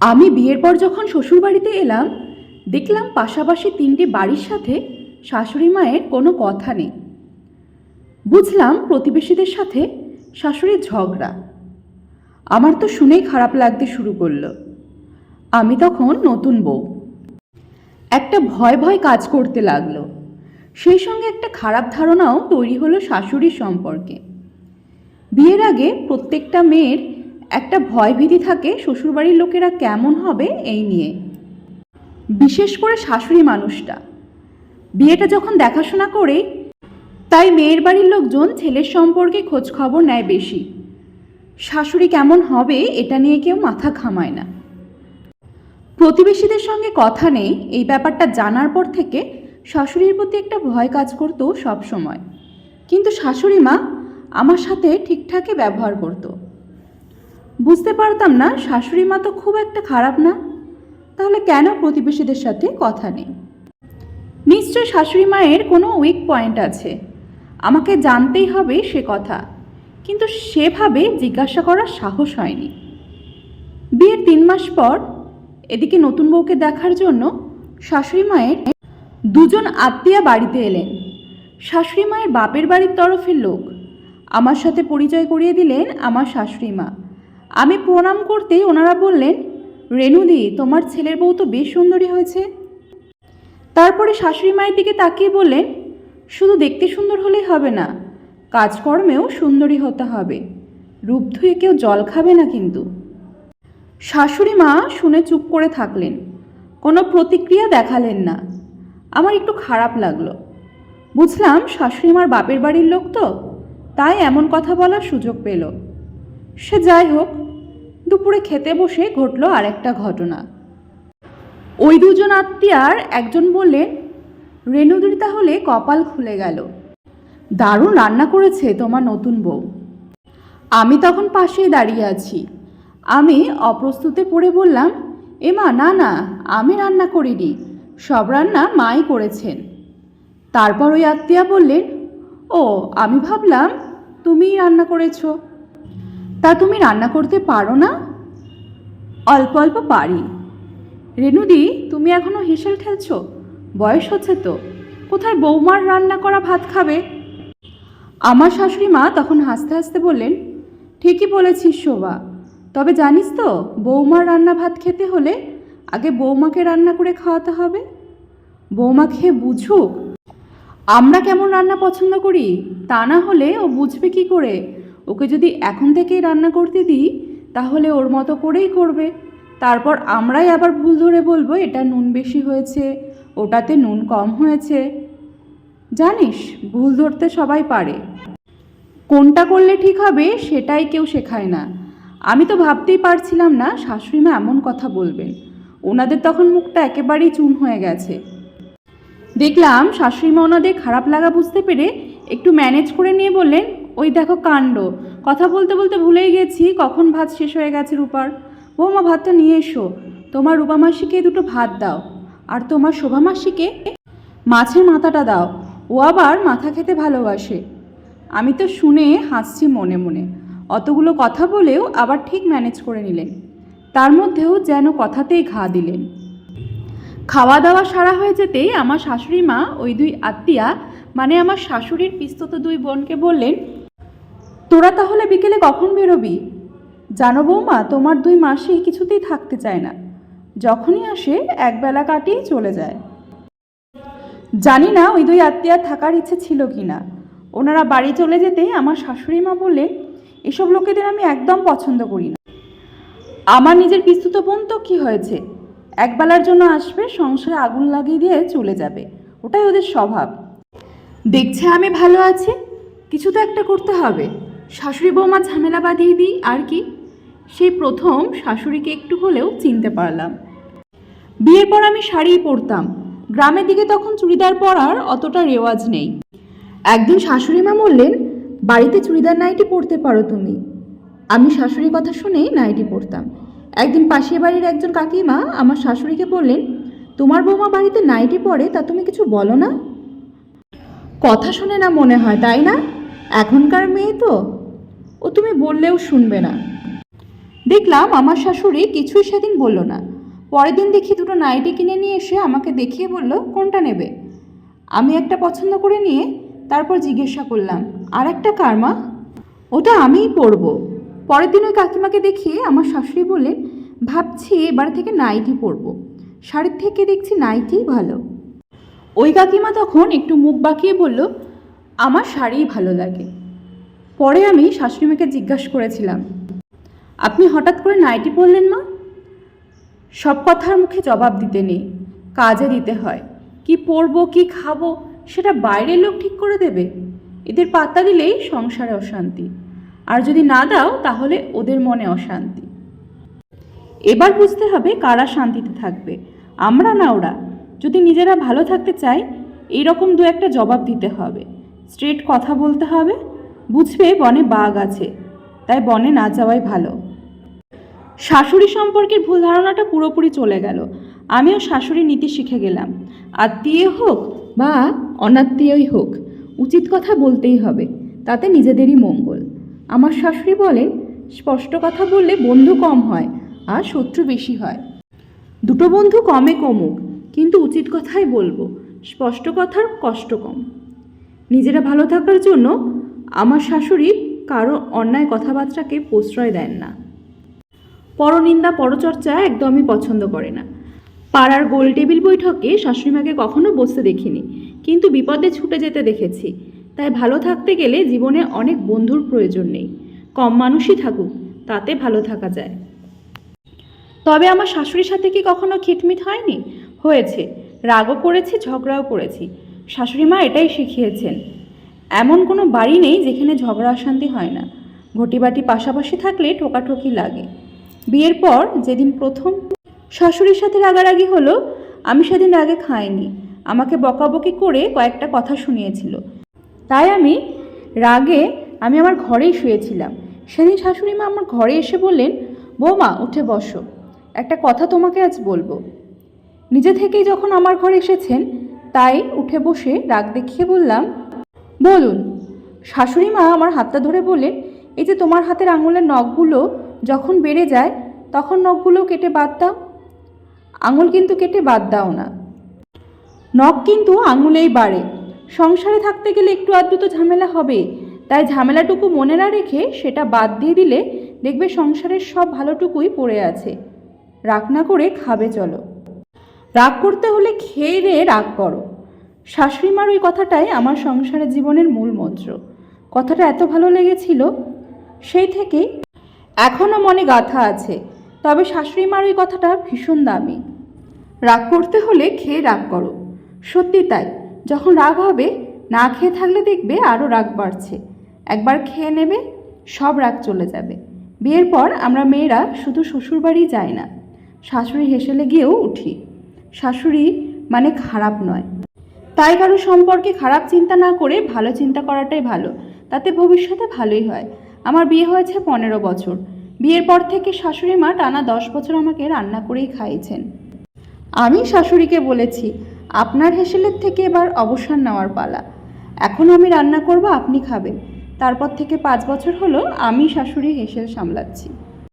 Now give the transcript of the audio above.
আমি বিয়ের পর যখন শ্বশুরবাড়িতে এলাম, দেখলাম পাশাপাশি তিনটি বাড়ির সাথে শাশুড়ি মায়ের কোনো কথা নেই। বুঝলাম প্রতিবেশীদের সাথে শাশুড়ির ঝগড়া। আমার তো শুনেই খারাপ লাগতে শুরু করল। আমি তখন নতুন বউ। একটা ভয় ভয় কাজ করতে লাগল। সেই সঙ্গে একটা খারাপ ধারণাও তৈরি হলো শাশুড়ির সম্পর্কে। বিয়ের আগে প্রত্যেকটা মেয়ের একটা ভয় ভীতি থাকে শ্বশুরবাড়ির লোকেরা কেমন হবে এই নিয়ে। বিশেষ করে শাশুড়ি মানুষটা। বিয়েটা যখন দেখাশোনা করে, তাই মেয়ের বাড়ির লোকজন ছেলের সম্পর্কে খোঁজ খবর নেয় বেশি। শাশুড়ি কেমন হবে এটা নিয়ে কেউ মাথা ঘামায় না। প্রতিবেশীদের সঙ্গে কথা নেই, এই ব্যাপারটা জানার পর থেকে শাশুড়ির প্রতি একটা ভয় কাজ করতো সব সময় কিন্তু শাশুড়ি মা আমার সাথে ঠিকঠাকই ব্যবহার করতো। বুঝতে পারতাম না, শাশুড়ি মা তো খুব একটা খারাপ না। তাহলে কেন প্রতিবেশীদের সাথে কথা নেই? নিশ্চয় শাশুড়ি মায়ের কোনো উইক পয়েন্ট আছে। আমাকে জানতেই হবে সে কথা। কিন্তু সেভাবে জিজ্ঞাসা করার সাহস হয়নি। বিয়ের তিন মাস পর এদিকে নতুন বউকে দেখার জন্য শাশুড়ি মায়ের দুজন আত্মীয়া বাড়িতে এলেন। শাশুড়ি মায়ের বাপের বাড়ির তরফের লোক। আমার সাথে পরিচয় করিয়ে দিলেন আমার শাশুড়ি মা। আমি প্রণাম করতেই ওনারা বললেন রেনুদি তোমার ছেলের বউ তো বেশ সুন্দরী হয়েছে। তারপরে শাশুড়ি মায়ের দিকে তাকিয়ে বললেন, শুধু দেখতে সুন্দর হলেই হবে না, কাজকর্মেও সুন্দরী হতে হবে। রূপ ধুয়ে কেউ জল খাবে না কিন্তু। শাশুড়ি মা শুনে চুপ করে থাকলেন, কোনো প্রতিক্রিয়া দেখালেন না। আমার একটু খারাপ লাগল। বুঝলাম শাশুড়ি মার বাপের বাড়ির লোক তো, তাই এমন কথা বলার সুযোগ পেল। সে যাই হোক দুপুরে খেতে বসে ঘটল আরেকটা ঘটনা। ওই দুজন আত্মীয়ার একজন বললেন, রেণুদির তাহলে কপাল খুলে গেল। দারুণ রান্না করেছে তোমার নতুন বউ। আমি তখন পাশেই দাঁড়িয়ে আছি। আমি অপ্রস্তুতে পড়ে বললাম, এমা, না না, আমি রান্না করিনি। সব রান্না মাই করেছেন। তারপর ওই আত্মীয়া বললেন, ও, আমি ভাবলাম তুমিই রান্না করেছ। তা তুমি রান্না করতে পারো না? অল্প অল্প পারি। রেনুদি তুমি এখনও হেসেল খেলছো? বয়স হচ্ছে তো। কোথায় বৌমার রান্না করা ভাত খাবে? আমার শাশুড়ি মা তখন হাসতে হাসতে বললেন, ঠিকই বলেছিস শোভা। তবে জানিস তো, বৌমার রান্না ভাত খেতে হলে আগে বৌমাকে রান্না করে খাওয়াতে হবে। বৌমা খেয়ে বুঝুক আমরা কেমন রান্না পছন্দ করি, তা না হলে ও বুঝবে কি করে? ওকে যদি এখন থেকেই রান্না করতে দিই, তাহলে ওর মতো করেই করবে। তারপর আমরাই আবার ভুল ধরে বলব, এটা নুন বেশি হয়েছে, ওটাতে নুন কম হয়েছে। জানিস, ভুল ধরতে সবাই পারে। কোনটা করলে ঠিক হবে, সেটাই কেউ শেখায় না। আমি তো ভাবতেই পারছিলাম না, শাশুড়িমা এমন কথা বলবেন। ওনাদের তখন মুখটা একেবারেই চুন হয়ে গেছে। দেখলাম, শাশুড়িমা ওনাদের খারাপ লাগা বুঝতে পেরে একটু ম্যানেজ করে নিয়ে বললেন ওই দেখো কাণ্ড। কথা বলতে বলতে ভুলেই গেছি, কখন ভাত শেষ হয়ে গেছে রূপার? বৌমা, ভাতটা নিয়ে এসো। তোমার রূপা মাসিকে দুটো ভাত দাও। আর তোমার শোভা মাসিকে মাছের মাথাটা দাও। ও আবার মাথা খেতে ভালোবাসে। আমি তো শুনে হাসছি মনে মনে। অতগুলো কথা বলেও আবার ঠিক ম্যানেজ করে নিলেন। তার মধ্যেও যেন কথাতেই ঘা দিলেন। খাওয়া দাওয়া সারা হয়ে যেতেই আমার শাশুড়ি মা, ওই দুই আত্মীয়া মানে আমার শাশুড়ির পিস্তত দুই বোনকে বললেন তোরা তাহলে বিকেলে কখন বেরোবি? জানো বৌমা, তোমার দুই মাসে কিছুতেই থাকতে চায় না। যখনই আসে একবেলা কাটিয়ে চলে যায়। জানি না ওই দুই আত্মীয়া থাকার ইচ্ছে ছিল কি না ওনারা বাড়ি চলে যেতে আমার শাশুড়ি মা বললেন, এসব লোকেদের আমি একদম পছন্দ করি না। আমার নিজের পিস্তুত বোন তো কী হয়েছে? একবেলার জন্য আসবে, সংসারে আগুন লাগিয়ে দিয়ে চলে যাবে। ওটাই ওদের স্বভাব। দেখছে আমি ভালো আছি? কিছু তো একটা করতে হবে। শাশুড়ি বৌমা ঝামেলা বাঁধিয়ে দিই, আর কি? সেই প্রথম শাশুড়িকে একটু হলেও চিনতে পারলাম। বিয়ের পর আমি শাড়িই পরতাম। গ্রামের দিকে তখন চুড়িদার পরার অতটা রেওয়াজ নেই। একদিন শাশুড়ি মা বললেন, বাড়িতে চুড়িদার নাইটি পরতে পারো তুমি। আমি শাশুড়ির কথা শুনেই নাইটি পরতাম। একদিন পাশের বাড়ির একজন কাকিমা আমার শাশুড়িকে বললেন, তোমার বৌমা বাড়িতে নাইটি পরে তা তুমি কিছু বলো না? কথা শুনে না মনে হয়, তাই না? এখনকার মেয়ে তো ও তুমি বললেও শুনবে না। দেখলাম আমার শাশুড়ি কিছুই সেদিন বলল না। পরের দিন দেখি দুটো নাইটি কিনে নিয়ে এসে আমাকে দেখিয়ে বলল, কোনটা নেবে? আমি একটা পছন্দ করে নিয়ে তারপর জিজ্ঞাসা করলাম, আর একটা কারমা ওটা আমিই পরব। পরের দিন ওই কাকিমাকে দেখিয়ে আমার শাশুড়ি বললেন, ভাবছি এবার থেকে নাইটি পরব। শাড়ির থেকে দেখছি নাইটিই ভালো। ওই কাকিমা তখন একটু মুখ বাঁকিয়ে বলল, আমার শাড়িই ভালো লাগে। পরে আমি শাশুড়িমাকে জিজ্ঞাসা করেছিলাম, আপনি হঠাৎ করে নাইটি পরলেন মা? সব কথার মুখে জবাব দিতে নেই, কাজে দিতে হয়। কি পরবো, কি খাব, সেটা বাইরের লোক ঠিক করে দেবে। এদের পাত্তা দিলেই সংসারে অশান্তি। আর যদি না দাও, তাহলে ওদের মনে অশান্তি। এবার বুঝতে হবে কারা শান্তিতে থাকবে। আমরা না ওরা। যদি নিজেরা ভালো থাকতে চাই এইরকম দু একটা জবাব দিতে হবে। স্ট্রেট কথা বলতে হবে। বুঝবে বনে বাঘ আছে, তাই বনে না যাওয়াই ভালো। শাশুড়ি সম্পর্কের ভুল ধারণাটা পুরোপুরি চলে গেল। আমিও শাশুড়ি নীতি শিখে গেলাম। আত্মীয় হোক বা অনাত্মীয়ই হোক, উচিত কথা বলতেই হবে, তাতে নিজেদেরই মঙ্গল। আমার শাশুড়ি বলেন স্পষ্ট কথা বললে বন্ধু কম হয় আর শত্রু বেশি হয়। দুটো বন্ধু কমে কমুক, কিন্তু উচিত কথাই বলব, স্পষ্ট কথার কষ্ট কম। নিজেরা ভালো থাকার জন্য আমার শাশুড়ি কারও অন্যায় কথাবার্তাকে প্রশ্রয় দেন না। পরনিন্দা পরচর্চা একদমই পছন্দ করে না। পাড়ার গোল টেবিল বৈঠকে শাশুড়িমাকে কখনো বসতে দেখিনি, কিন্তু বিপদে ছুটে যেতে দেখেছি। তাই ভালো থাকতে গেলে জীবনে অনেক বন্ধুর প্রয়োজন নেই। কম মানুষই থাকুক, তাতে ভালো থাকা যায়। তবে আমার শাশুড়ির সাথে কি কখনো খিটমিট হয়নি? হয়েছে, রাগও করেছি, ঝগড়াও করেছি। শাশুড়ি মা এটাই শিখিয়েছেন। এমন কোনো বাড়ি নেই যেখানে ঝগড়া অশান্তি হয় না। ঘটিবাটি পাশাপাশি থাকলে ঠোকাঠকি লাগে। বিয়ের পর যেদিন প্রথম শাশুড়ির সাথে রাগারাগি হলো, আমি সেদিন রাগে খাইনি। আমাকে বকাবকি করে কয়েকটা কথা শুনিয়েছিল। তাই আমি রাগে আমি আমার ঘরেই শুয়েছিলাম। সেদিন শাশুড়ি মা আমার ঘরে এসে বললেন, বৌমা, উঠে বসো। একটা কথা তোমাকে আজ বলব। নিজে থেকেই যখন আমার ঘরে এসেছেন, তাই উঠে বসে রাগ দেখিয়ে বললাম বলুন, শাশুড়ি মা আমার হাতটা ধরে বললেন এই যে তোমার হাতের আঙুলের নখগুলো যখন বেড়ে যায়, তখন নখগুলো কেটে বাদ দাও। আঙুল কিন্তু কেটে বাদ দাও না। নখ কিন্তু আঙুলেই বাড়ে। সংসারে থাকতে গেলে একটু আধটু তো ঝামেলা হবে। তাই ঝামেলাটুকু মনে না রেখে সেটা বাদ দিয়ে দিলে দেখবে সংসারের সব ভালোটুকুই পড়ে আছে। রাগ না করে খাবে চলো। রাগ করতে হলে খেয়ে দিয়ে রাগ করো। শাশুড়ি মার ওই কথাটাই আমার সংসারের জীবনের মূল মন্ত্র। কথাটা এত ভালো লেগেছিল, সেই থেকেই এখনও মনে গাথা আছে, তবে শাশুড়ি মার ওই কথাটা ভীষণ দামি। রাগ করতে হলে খেয়ে রাগ করো। সত্যি তাই, যখন রাগ হবে, না খেয়ে থাকলে দেখবে আরও রাগ বাড়ছে। একবার খেয়ে নেবে, সব রাগ চলে যাবে। বিয়ের পর আমরা মেয়েরা শুধু শ্বশুরবাড়ি যাই না, শাশুড়ি হেসেলে গিয়েও উঠি। শাশুড়ি মানে খারাপ নয়। তাই কারও সম্পর্কে খারাপ চিন্তা না করে ভালো চিন্তা করাটাই ভালো। তাতে ভবিষ্যতে ভালোই হয়। আমার বিয়ে হয়েছে পনেরো বছর। বিয়ের পর থেকে শাশুড়ি মা টানা দশ বছর আমাকে রান্না করেই খাইয়েছেন। আমি শাশুড়িকে বলেছি, আপনার হেসেলের থেকে এবার অবসর নেওয়ার পালা। এখন আমি রান্না করব, আপনি খাবেন। তারপর থেকে পাঁচ বছর হলো আমি শাশুড়ি হেসেল সামলাচ্ছি।